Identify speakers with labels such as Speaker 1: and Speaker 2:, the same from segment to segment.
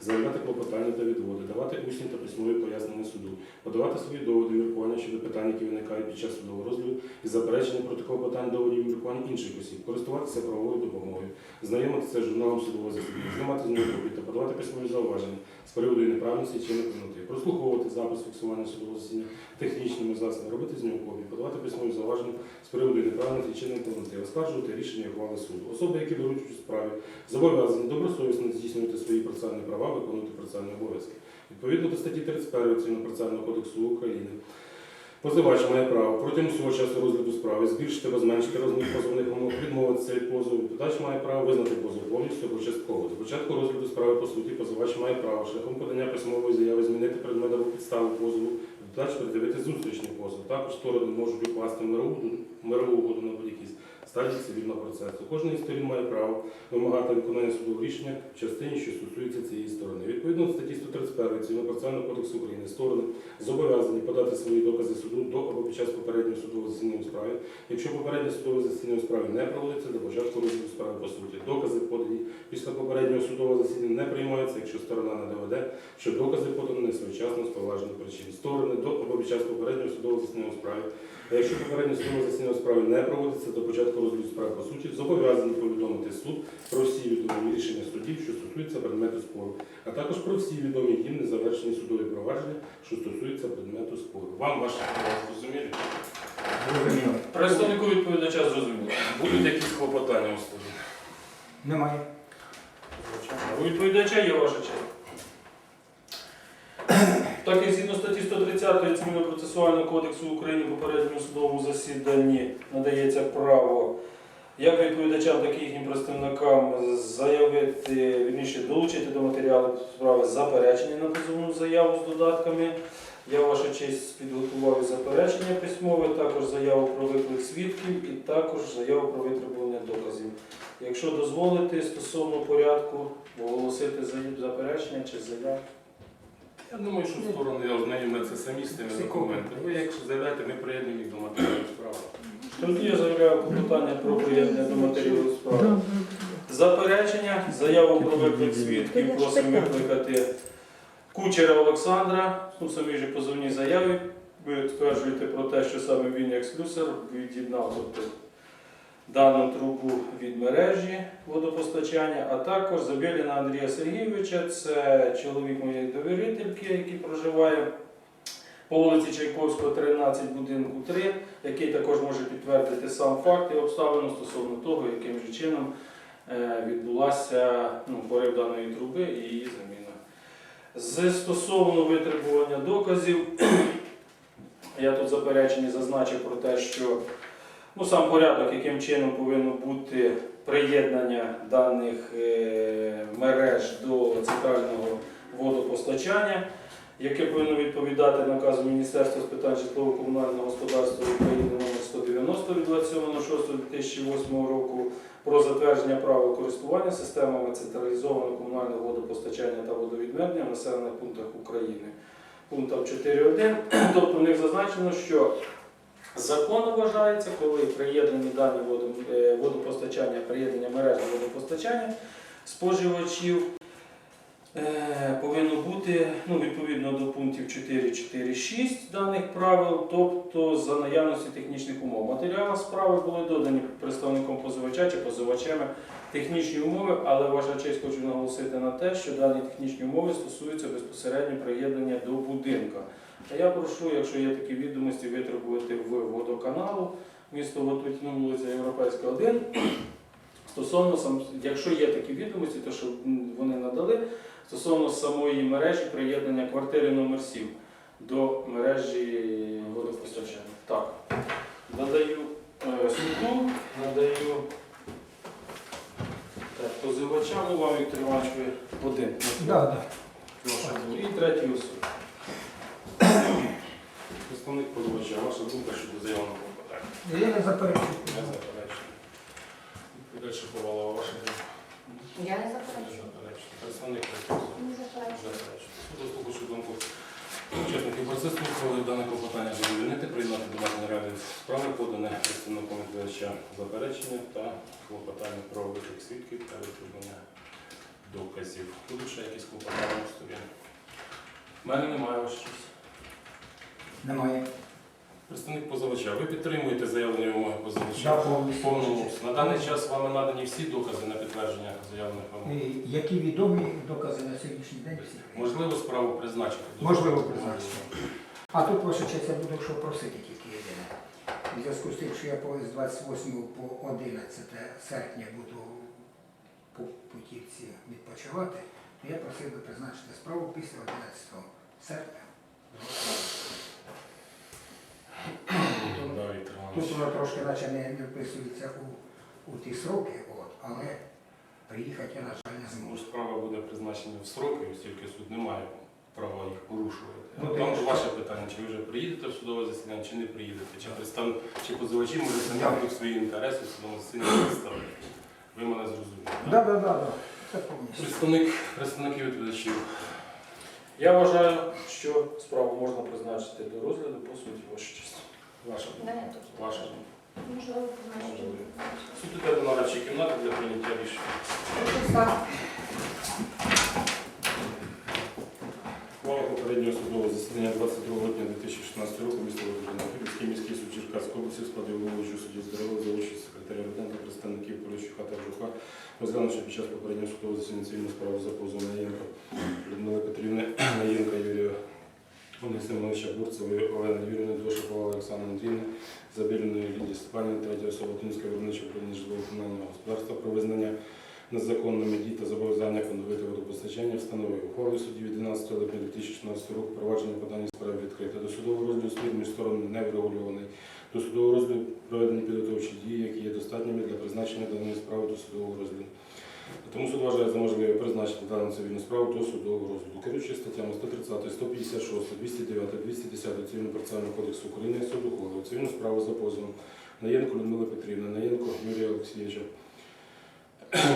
Speaker 1: заявляти клопотання та відводи, давати усні та письмові пояснення суду, подавати свої доводи міркування щодо питань, які виникають під час судового розгляду, і заперечення проти клопотань доводів міркувань інших осіб, користуватися правовою допомогою, знайомитися з журналом судового засідання, знімати з нього та подавати письмові зауваження з приводу неправильності чи неповноти, прослуховувати запис фіксування судового засідання технічними засобами, робити з нього копії, подавати письмові зауваження з приводу неправильності чи неповноти, оскаржувати рішення ухвали суду. Особи, які беруть у справі, зобов'язані добросовісно здійснювати свої процесуальні права, виконувати процесуальні обов'язки. Відповідно до статті 31 Цивільного процесуального кодексу України, позивач має право протягом всього часу розгляду справи збільшити або зменшити розмір позовних вимог, відмовитися від позову. Відповідач має право визнати позов повністю або частково. До початку розгляду справи по суті позивач має право шляхом подання письмової заяви змінити предмет або підставу позову. Відповідач придивити зустрічний позов. Також сторони можуть укласти мирову, мирову угоду на будь-якій стадії цивільного процесу. Кожна із сторін має право вимагати виконання судового рішення в частині, що стосується цієї сторони. Відповідно до статті 131 Цивільного процесуального кодексу України сторони зобов'язані подати свої докази суду до або під час попереднього судового засідання у справі. Якщо попереднє судове засідання у справі не проводиться до початку розгляду справи по суті. Докази подані після попереднього судового засідання не приймаються, якщо сторона не доведе, що докази подані не своєчасно з поважних причин. Сторони до або під час попереднього судового засідання у справі. А якщо попереднє судове засідання у справі не проводиться до початку розгляду справи по суті, зобов'язані повідомити суд про всі відомі рішення судів, що стосуються предмету спору, а також про всі відомі їм незавершені судові провадження, що стосуються предмету спору. Вам ваші права зрозумілі?
Speaker 2: Представнику відповідача зрозуміло.
Speaker 1: Будуть якісь клопотання у суді?
Speaker 3: Немає.
Speaker 2: У відповідача є ваша честь. Так як згідно статті 130 Цивільного процесуального кодексу України попередньому судовому засіданні надається право як відповідачам, так і їхнім представникам заявити, вірніше, долучити до матеріалу справи заперечення на позовну заяву з додатками. Я ваша честь підготував і заперечення письмове, також заяву про виклик свідків і також заяву про витребування доказів. Якщо дозволити стосовно порядку оголосити за- заперечення чи заяву.
Speaker 1: Я думаю, що сторони ознайомляться самі з тими документами. Ви якщо заявляєте, ми приєднуємо їх до матеріалів справи.
Speaker 2: Тоді я заявляю клопотання про приєднання до матеріалу справи. Заперечення, заяву про виклик свідків. Просимо викликати кучера Олександра. У самій же позовній заяві ви стверджуєте про те, що саме він як слюсар від'єднав тобто, дану трубу від мережі водопостачання, а також Забєліна Андрія Сергійовича, це чоловік моєї довірительки, який проживає по вулиці Чайковського, 13, будинку 3, який також може підтвердити сам факт і обставину стосовно того, яким же чином е, відбулася ну, порив даної труби і її заміна. З стосовно витребування доказів, я тут заперечення зазначив про те, що ну, сам порядок, яким чином повинно бути приєднання даних е, мереж до центрального водопостачання, яке повинно відповідати наказу Міністерства з питань житлово-комунального господарства України номер 190 від 27.06.2008 року про затвердження права користування системами централізованого комунального водопостачання та водовідведення в населених пунктах України. Пунктом 4.1. Тобто в них зазначено, що законно вважається, коли приєднані дані е, водопостачання, приєднання мереж водопостачання споживачів е, повинно бути ну, відповідно до пунктів 4.4.6 даних правил, тобто за наявності технічних умов. Матеріали справи були додані представником позивача чи позивачами технічні умови, але ваша хочу наголосити на те, що дані технічні умови стосуються безпосередньо приєднання до будинка. А я прошу, якщо є такі відомості, витребувати в водоканалу місто Ватутіно, вулиця Європейська 1. Стосовно сам, якщо є такі відомості, то щоб вони надали стосовно самої мережі приєднання квартири номер 7 до мережі водопостачання. Так, надаю е, суду, надаю так, позивачам, вам Віктор Іванович, ви один.
Speaker 3: Да, да.
Speaker 2: І третій особи.
Speaker 1: Представник позивача, ваша думка щодо заявленого клопотання?
Speaker 3: Я не заперечую.
Speaker 1: Не заперечую. Далі повала ваша думка.
Speaker 4: Я не
Speaker 1: Не
Speaker 4: заперечую.
Speaker 1: заперечую. Представник позивача.
Speaker 4: Не заперечую.
Speaker 1: Заперечую. Суд слухаючи думку учасників процесу ухвалив дане клопотання задовольнити, прийняти до матеріалів справи, подане представником відповідача заперечення та клопотання про виклик свідків та витребування доказів. Будуть ще якісь клопотання на сторін? У мене немає час.
Speaker 3: Немає.
Speaker 1: Представник позивача, ви підтримуєте заявлені вимоги позивача?
Speaker 3: Да, повністю.
Speaker 1: На даний час вами надані всі докази на підтвердження заявлених вимог.
Speaker 3: І Які відомі докази на сьогоднішній день всі?
Speaker 1: Можливо, справу призначити.
Speaker 3: Можливо, призначити. А тут, ваша честь, я буду що просити тільки єдине. У зв'язку з тим, що я по- з 28 по 11 серпня буду по путівці відпочивати, то я просив би призначити справу після 11 серпня.
Speaker 1: Да, Віктор
Speaker 3: Тут воно трошки наче не, не вписується у, у ті сроки, от, але приїхати я, на жаль, не
Speaker 1: Тому
Speaker 3: зможу.
Speaker 1: ж справа буде призначена в сроки, оскільки суд не має права їх порушувати.
Speaker 3: Ну,
Speaker 1: Там
Speaker 3: конечно.
Speaker 1: ваше питання, чи ви вже приїдете в судове засідання, чи не приїдете, чи представ... чи позивачі можуть заявити свої інтереси в судовому засіданні представити. Ви мене зрозуміли. так?
Speaker 3: Так, так, так, це повністю.
Speaker 1: Представник, представники відповідачів.
Speaker 2: Я вважаю, що справу можна призначити до розгляду по суті, ваша честь.
Speaker 1: Ваша
Speaker 4: теж.
Speaker 1: Ваша.
Speaker 4: Можливо, позначити.
Speaker 1: Суд іде до нарадчої кімнати для прийняття рішення. Мова попереднього судового засідання 22 липня 2016 року міста Володимира Київський міський суд Черкаської області складив головуючого судді здоров'я за участь секретаря Руденка, представників Поліщука та Жука, розглянувши під час попереднього судового засідання цивільну справу за позовом Наєнка Людмили Петрівни, Наєнка Юрія Олександровича Бурцевої, Олени Юрівни, Дошикова Олександра Андріївни, Забірної Лідії Степанівни, третя особа Тунського виробничого управління житлово-комунального господарства про визнання незаконними дій та зобов'язання поновити водопостачання встановив ухвалою судді від 12 липня 2016 року провадження по даній справі відкрите. До судового розгляду спір між сторонами не врегульований. До судового розгляду проведені підготовчі дії, які є достатніми для призначення даної справи до судового розгляду. Тому суд вважає за можливе призначити дану цивільну справу до судового розгляду. Керуючи статтями 130, 156, 209, 210 Цивільного процесуального кодексу України, суд ухвалив цивільну справу за позовом Наєнко Людмила Петрівна, Наєнко Юрія Олексійовича,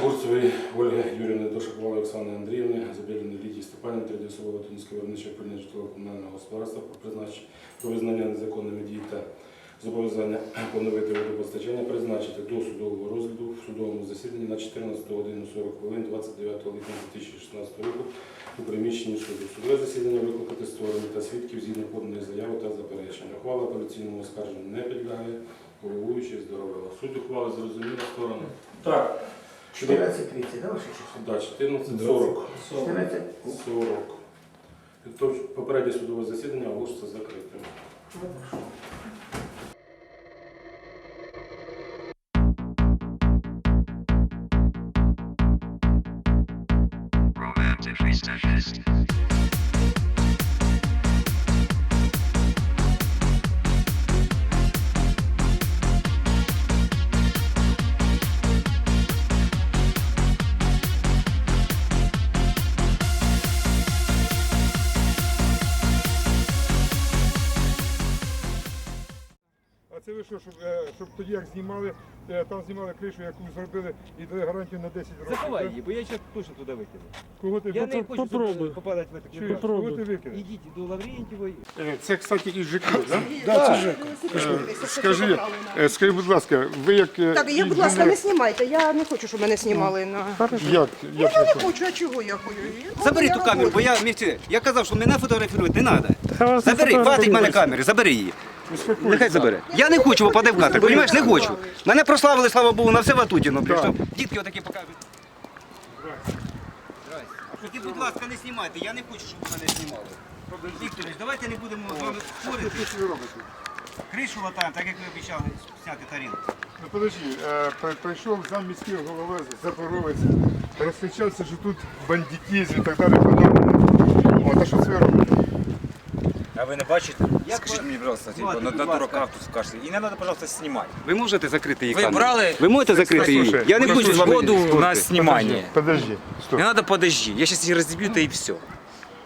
Speaker 1: Бурцевої Ольги Юрівни, Дошакова Олександри Андріївни, Забєліної Лідії Степанівни, третя особа Латинського виробничого управління житлово-комунального господарства про визнання незаконними дій та зобов'язання поновити водопостачання, призначити до судового розгляду в судовому засіданні на 14 годину 40 хвилин 29 липня 2016 року у приміщенні суду. Судове засідання викликати сторони та свідків згідно поданої заяви та заперечення. Ухвала апеляційному оскарженню не підлягає, головуючий здоровила. Суть ухвали зрозуміла сторони.
Speaker 2: Так,
Speaker 3: 14.30, да, ваша честь?
Speaker 1: Да, 14, 40.
Speaker 3: 14?
Speaker 1: 40. Тобто попереднє судове засідання оголошується закритим.
Speaker 5: Romantic
Speaker 6: next. Це ви що, щоб, е, щоб тоді як знімали, е, там знімали кришу, яку зробили і дали гарантію на 10 років.
Speaker 7: Заховай її, бо я зараз точно туди викину.
Speaker 6: Кого ти
Speaker 7: Я не
Speaker 6: попро-
Speaker 7: хочу
Speaker 6: попробуй.
Speaker 7: щоб попадати в таку
Speaker 6: Чуєш, кого ти викинеш?
Speaker 7: Ідіть до Лаврентьєвої.
Speaker 6: Е, Це, кстати, із ЖК, так?
Speaker 7: Да, це
Speaker 6: Скажи, е, скажи, будь ласка, ви як... е,
Speaker 8: Так, я, будь ласка, не
Speaker 6: інженер,
Speaker 8: знімайте. Я не хочу, щоб мене знімали на.
Speaker 6: Як? як
Speaker 8: Я не хочу, а чого я хочу?
Speaker 7: Забери ту камеру, бо я. Я казав, що мене фотографувати не треба. Забери, хватить мене камери, забери її. Нехай забере. Я не хочу попаде в кадр, розумієш, не хочу. Мене прославили, слава Богу, на все Ватутіно. Прийшов. Дітки отакі що ти, будь ласка, не знімайте, я не хочу, щоб мене знімали. Вікторович, давайте не будемо з вами спорити.
Speaker 6: Що ви робите?
Speaker 7: Кришу латаємо, так як ви обіцяли зняти тарілку.
Speaker 6: Ну подожди, е, при- прийшов зам міського голови Запоровець, розкричався, що тут бандитизм і так далі. подобне. От, а що це ви робите?
Speaker 9: А вы не бачите?
Speaker 7: Як
Speaker 9: Скажіть
Speaker 7: ви-
Speaker 9: мені, пожалуйста, типа,
Speaker 7: Ладно,
Speaker 9: на,
Speaker 7: будь
Speaker 9: на
Speaker 7: ласка.
Speaker 9: дураках тут скажете. І не треба, пожалуйста, знімати.
Speaker 7: Ви можете закрити її
Speaker 9: Ви
Speaker 7: камеру?
Speaker 9: брали
Speaker 7: Ви можете закрити її?
Speaker 6: Послухай,
Speaker 7: Я не
Speaker 6: послухай,
Speaker 7: буду з вами
Speaker 9: воду
Speaker 7: спорити.
Speaker 9: на знімання.
Speaker 6: Подожди, стоп.
Speaker 9: Не надо подожди. Я сейчас її розіб'ю, та і все.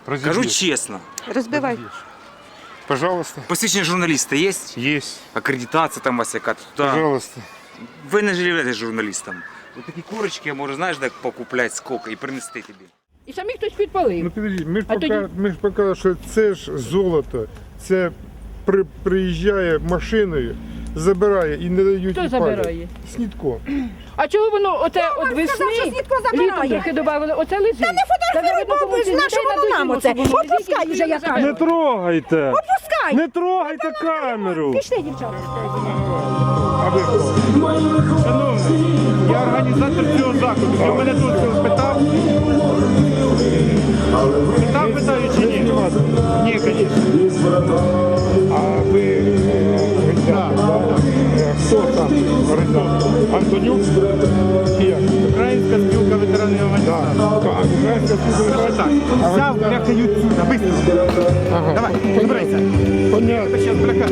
Speaker 6: Розіб'єш.
Speaker 9: Кажу чесно.
Speaker 8: Розбивай.
Speaker 6: Пожалуйста.
Speaker 9: Посвідчення журналіста є?
Speaker 6: Есть.
Speaker 9: Акредитація там у вас яка туди.
Speaker 6: Пожалуйста.
Speaker 9: Ви не являєтесь журналістом. Ось такі корочки я можу, знаєш, так покупляти скільки і принести тобі.
Speaker 10: І самі хтось підпалив.
Speaker 6: Ну підожди, ми ж
Speaker 10: А
Speaker 6: пока,
Speaker 10: тоді-
Speaker 6: ми ж показали, що це ж золото. Це при, приїжджає машиною, забирає і не дають
Speaker 10: Хто
Speaker 6: і
Speaker 10: забирає?
Speaker 6: Снідко.
Speaker 10: А чого воно оте от весни,
Speaker 8: сказав, що Слідко
Speaker 10: літом
Speaker 8: забирає.
Speaker 10: трохи додавали, оце лежить? Та не
Speaker 8: фотографуй, бо ви ж на що воно нам оце? Опускай вже, я кажу.
Speaker 6: Не трогайте!
Speaker 8: Опускай
Speaker 9: Не трогайте камеру!
Speaker 10: Пішли, дівчата.
Speaker 6: А ви хто?
Speaker 9: Шановний, я організатор цього заходу. Ви мене тут питав? Питав, питаю чи ні? Ні, звісно.
Speaker 6: А ви е, організатор, да? Е, Хто там організатор? Антонюк? Чи як?
Speaker 9: Українська спілка ветеранів Афганістану.
Speaker 6: Так, а українська спілка
Speaker 9: Так, взяв, бляха, Ютсюда, быстро.
Speaker 6: Ага.
Speaker 9: Давай, забирайся.
Speaker 6: Понятно.
Speaker 9: Сейчас, бляха,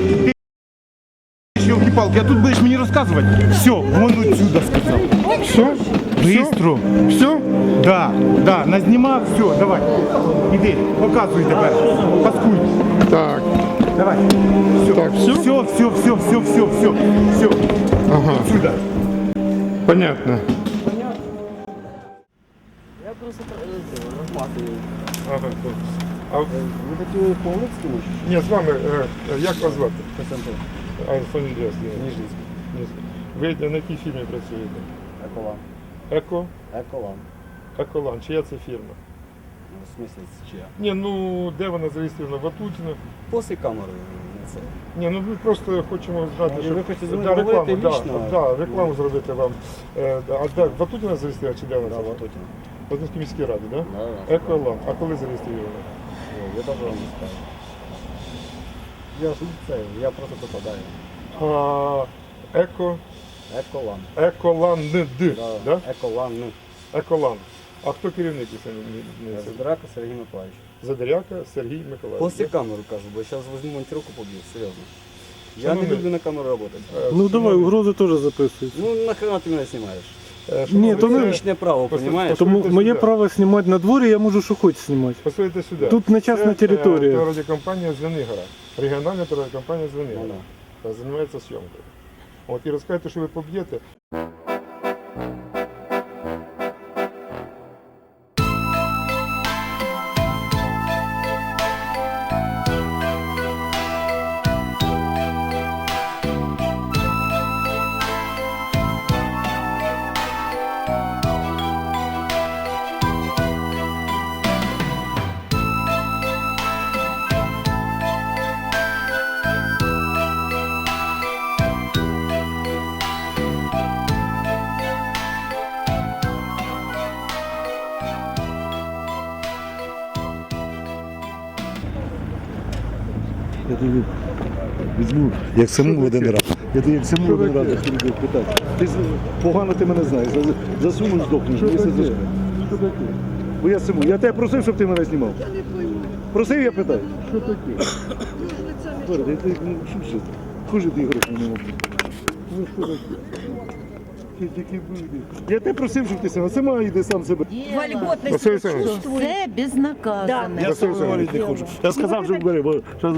Speaker 9: ти Ёлки-палки, а тут будешь мне рассказывать? Все, вон отсюда сказал.
Speaker 6: Все?
Speaker 9: Быстро.
Speaker 6: Все?
Speaker 9: Да, да, назнімав, все, давай. Іди, показуй тепер. Паскуй.
Speaker 6: Так.
Speaker 9: Давай. Все,
Speaker 6: Так, всё?
Speaker 9: все, все, все, все, все, все, все.
Speaker 6: Ага.
Speaker 9: Сюда.
Speaker 6: Понятно. Ага, добре. А ви хотіли повністю скинути? Ні, з вами, е, е, як вас звати? А Фамілія Ніжницький. Ви на якій фірмі працюєте?
Speaker 11: Еколан.
Speaker 6: Еко?
Speaker 11: Еколан.
Speaker 6: Еколан. Чия це фірма?
Speaker 11: Ну, в смысле, чия?
Speaker 6: Ні, ну де вона зареєстрована? Ватутіна?
Speaker 11: После камери це.
Speaker 6: Ні, ну ми просто хочемо знати,
Speaker 11: Ну,
Speaker 6: що
Speaker 11: ви хочете зі
Speaker 6: да,
Speaker 11: мною
Speaker 6: рекламу,
Speaker 11: говорити
Speaker 6: да,
Speaker 11: лічно?
Speaker 6: да, рекламу зробити вам. Е, да, а де Ватутіна зареєстрована чи де вона?
Speaker 11: Да, Ватутіна.
Speaker 6: В Ватутінській міській раді, так?
Speaker 11: Да,
Speaker 6: Да?
Speaker 11: да.
Speaker 6: Еколан. А коли зареєстрована?
Speaker 11: Я даже вам не скажу. Я ж це, я просто попадаю.
Speaker 6: А, еко,
Speaker 11: Еколан.
Speaker 6: еколан, не д,
Speaker 11: Да,
Speaker 6: да?
Speaker 11: Еколан.
Speaker 6: Еколан. А хто керівник і це не- не-
Speaker 11: Сергій Миколаївич.
Speaker 6: Задеряка Сергій Миколаївич.
Speaker 11: После
Speaker 6: да?
Speaker 11: камеру кажу, бо зараз візьму монтировку поб'ю, серйозно. Я не люблю на камеру працювати.
Speaker 6: е,
Speaker 9: Ну давай, угрози теж записуйте.
Speaker 11: Ну нахрена ти мене знімаєш?
Speaker 6: е,
Speaker 9: Ні, то не-
Speaker 6: це-
Speaker 11: право, розумієш?
Speaker 6: Тому
Speaker 9: моє право знімати на дворі, я можу що хоч знімати.
Speaker 6: Послухайте сюди.
Speaker 9: Тут не частна
Speaker 6: Це, е,
Speaker 9: територія.
Speaker 6: радіокомпанія Звенигора. Регіональна радіокомпанія дзвонила,
Speaker 11: Ну,
Speaker 6: Займається зйомкою. От і розкажете, що ви поб'єте.
Speaker 12: Тобі візьму, як саму один раз. Я тобі як саму один раз хотів питати. Ти з- погано ти мене знаєш, за, за суму здохнеш. Що таке? Що таке? Бо я саму. Я тебе просив, щоб ти мене знімав. Я не пойму. Просив, я питаю. Що таке? Твердо, я тобі, ну, що ж це? Хуже ти гроші не можу. Ну що таке? Ти тільки буде. Я тебе просив, щоб ти сама. Сама йди сам себе.
Speaker 6: Василь Олександрович,
Speaker 4: Це безнаказано.
Speaker 6: Василь Олександрович,
Speaker 12: Я сказав, що бери, бо що